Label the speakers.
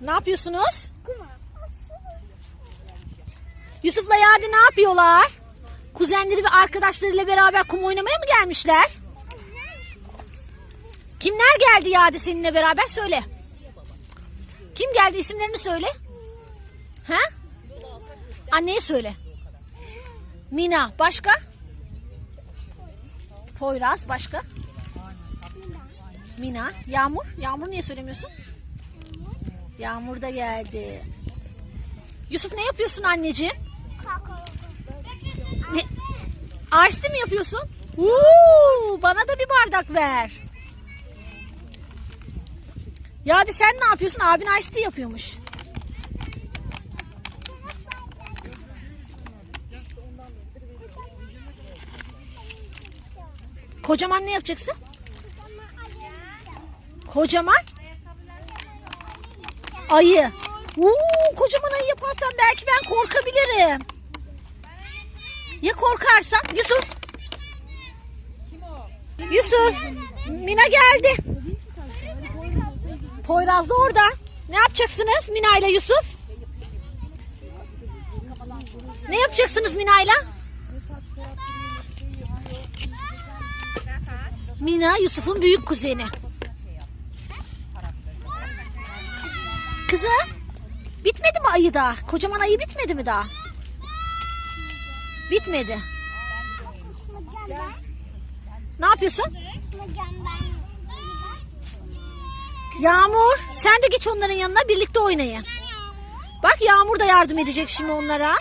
Speaker 1: Ne yapıyorsunuz? Yusuf'la Yadi ne yapıyorlar? Kuzenleri ve arkadaşlarıyla beraber kum oynamaya mı gelmişler? Kimler geldi Yadi seninle beraber söyle. Kim geldi isimlerini söyle. Ha? Anneye söyle. Mina başka? Poyraz başka? Mina, Yağmur. Yağmur niye söylemiyorsun? Yağmur da geldi. Yusuf ne yapıyorsun anneciğim? Ne? Ice mi yapıyorsun? Uuu, bana da bir bardak ver. Ya hadi sen ne yapıyorsun? Abin ice tea yapıyormuş. Kocaman ne yapacaksın? Kocaman ayı. Uuu, kocaman ayı yaparsan belki ben korkabilirim. Ya korkarsam? Yusuf. Yusuf. Mina geldi. Poyraz da orada. Ne yapacaksınız Mina ile Yusuf? Ne yapacaksınız Mina ile? Mina Yusuf'un büyük kuzeni. Kızım bitmedi mi ayı daha? Kocaman ayı bitmedi mi daha? Bitmedi. Ne yapıyorsun? Yağmur sen de geç onların yanına birlikte oynayın. Bak Yağmur da yardım edecek şimdi onlara.